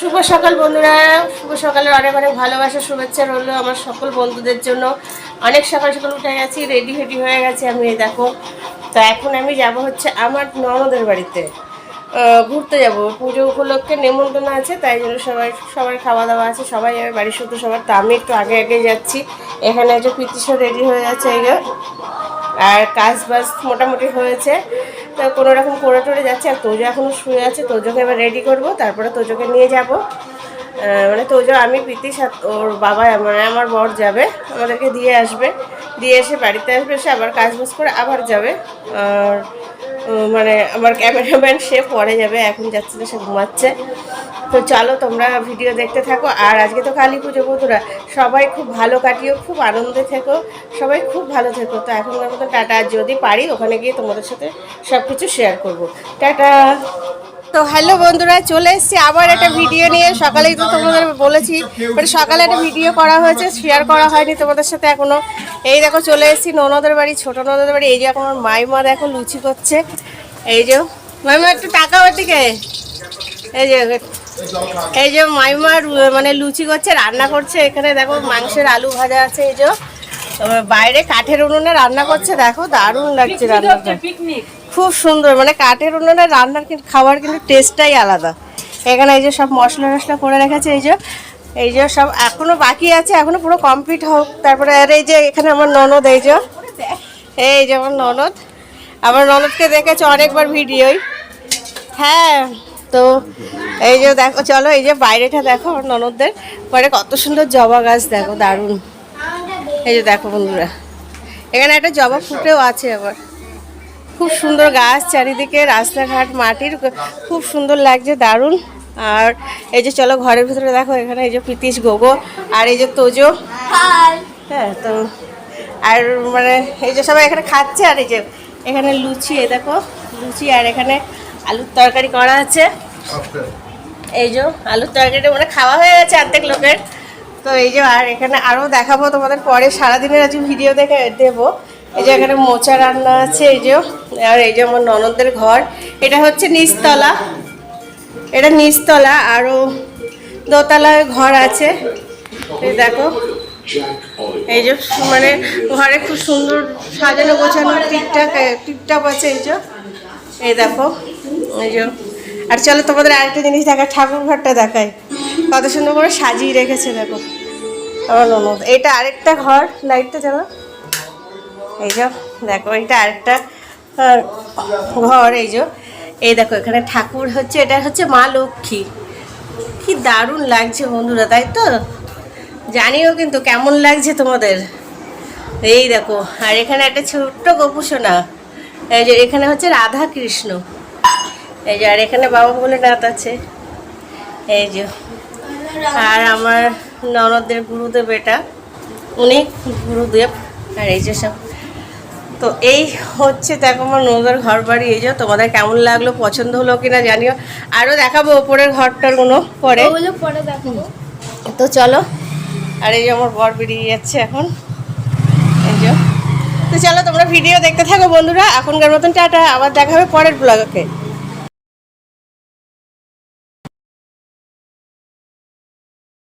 শুভ সকাল বন্ধুরা। শুভ সকালের অনেক অনেক ভালোবাসা, শুভেচ্ছা রইল আমার সকল বন্ধুদের জন্য। অনেক সকাল সকাল উঠে গেছি রেডি ফেডি হয়ে গেছে আমি, এই দেখো। তো এখন আমি যাব হচ্ছে আমার ননদের বাড়িতে। ঘুরতে যাব। পুজো উপলক্ষে নেমন্তন্ন আছে, তাই জন্য সবাই, সবার খাওয়া দাওয়া আছে। সবাই যাবে বাড়ির শুধু সবার তো আমি একটু আগে আগে যাচ্ছি। এখানে যে পিতিশও রেডি হয়ে যাচ্ছে এই আর কাজ বাজ মোটামুটি হয়েছে। তো কোনো রকম করে টরে যাচ্ছে আর তোজো এখনও শুয়ে আছে, তোজোকে এবার রেডি করব, তারপরে তোজোকে নিয়ে যাব। মানে তোজো, আমি, প্রীতি সাথে ওর বাবা মানে আমার বর যাবে, আমাদেরকে দিয়ে আসবে। দিয়ে এসে বাড়িতে আসবে, এসে আবার কাজ বাজ করে আবার যাবে। আর মানে আমার ক্যামেরাম্যান, সে পরে যাবে, এখন যাচ্ছে সে ঘুমাচ্ছে। তো চলো তোমরা ভিডিও দেখতে থাকো। আর আজকে তো কালী পুজো বন্ধুরা, সবাই খুব ভালো কাটিও, খুব আনন্দে থেকো, সবাই খুব ভালো থেকো। তো এখনকার মতো টাটা, যদি পারি ওখানে গিয়ে তোমাদের সাথে সব কিছু শেয়ার করব। টাটা। তো হ্যালো বন্ধুরা, চলে এসেছি আবার একটা ভিডিও নিয়ে। সকালেই তো তোমাদের বলেছি মানে সকালে একটা ভিডিও করা হয়েছে শেয়ার করা হয়নি তোমাদের সাথে এখনও। এই দেখো চলে এসেছি ননদের বাড়ি ছোট ননদের বাড়ি। এই যে এখন আমার মাইমা দেখো লুচি করছে। এই যে মাইমা একটু টাকা ওদিকে এই যে এই যে মাইমা রু- মানে লুচি করছে রান্না করছে। এখানে দেখো মাংসের আলু ভাজা আছে এই যে। বাইরে কাঠের উনুনে রান্না করছে দেখো দারুণ লাগছে রান্নাটা। খুব সুন্দর মানে কাঠের উনুনে রান্নার কিন্তু খাবার কিন্তু টেস্টটাই আলাদা। এখানে এই যে সব মশলা টশলা করে রেখেছে এই যে। এই যে সব এখনও বাকি আছে, এখনও পুরো কমপ্লিট হোক। তারপরে আর এই যে এখানে আমার ননদ, এই যে। এই যে আমার ননদ। আমার ননদকে দেখেছ অনেকবার ভিডিওই। হ্যাঁ তো এই যে দেখো, চলো এই যে বাইরেটা দেখো আমার ননদদের। পরে কত সুন্দর জবা গাছ, দেখো দারুণ। এই যে দেখো বন্ধুরা, এখানে একটা জবা ফুটেও আছে আবার। খুব সুন্দর গাছ চারিদিকে, রাস্তাঘাট, মাটির, খুব সুন্দর লাগছে, দারুণ। আর এই যে চলো ঘরের ভিতরে দেখো এখানে এই যে প্রীতিশ গোগো আর এই যে তোজো। হ্যাঁ তো আর মানে এই যে সবাই এখানে খাচ্ছে আর এই যে এখানে লুচি এই দেখো লুচি আর এখানে আলুর তরকারি করা আছে। এই যে আলুর তরকারিটা মানে খাওয়া হয়ে গেছে অর্ধেক লোকের। তো এই যে আর এখানে আরও দেখাবো তোমাদের পরে সারাদিনের আজকে ভিডিও দেখে দেবো। এই যে এখানে মোচা রান্না আছে এই যে আর এই যে আমার ননদের ঘর। এটা হচ্ছে নিচতলা। এটা নিচতলা আরও দোতলায় ঘর আছে। এই দেখো, এই যে মানে ঘরে খুব সুন্দর সাজানো গোছানো টিকটাক টিপটাপ আছে এই যে। এই দেখো, এই যে। আর চলো তোমাদের আরেকটা জিনিস দেখা ঠাকুর ঘরটা দেখাই। কত সুন্দর করে সাজিয়ে রেখেছে, দেখো। আমার ননদ এটা আরেকটা ঘর, লাইটটা জ্বালা। এই যে, দেখো, এটা আরেকটা ঘর, এই যে। এই দেখো, এখানে ঠাকুর হচ্ছে, এটা হচ্ছে মা লক্ষ্মী। কি দারুণ লাগছে বন্ধুরা, তাই তো? জানিও কিন্তু কেমন লাগছে তোমাদের। এই দেখো, আর এখানে একটা ছোট্ট গোপুসোনা এই যে, এখানে হচ্ছে রাধা কৃষ্ণ এই যে, আর এখানে বাবা বলে নাথ আছে। এই যে, আর আমার ননদের গুরুদেব এটা। অনেক গুরুদেব। আর এই যে সব তো এই হচ্ছে দেখো আমার নদীর ঘর বাড়ি এই যে তোমাদের কেমন লাগল পছন্দ হলো কিনা জানিও। আরও দেখাবো ওপরের ঘরটার কোনো পরে তো চলো আর এই যে আমার বর বেরিয়ে যাচ্ছে এখন। এই যে। তো চলো তোমরা ভিডিও দেখতে থাকো বন্ধুরা। এখনকার মতন টাটা। আবার দেখা হবে পরের ব্লগে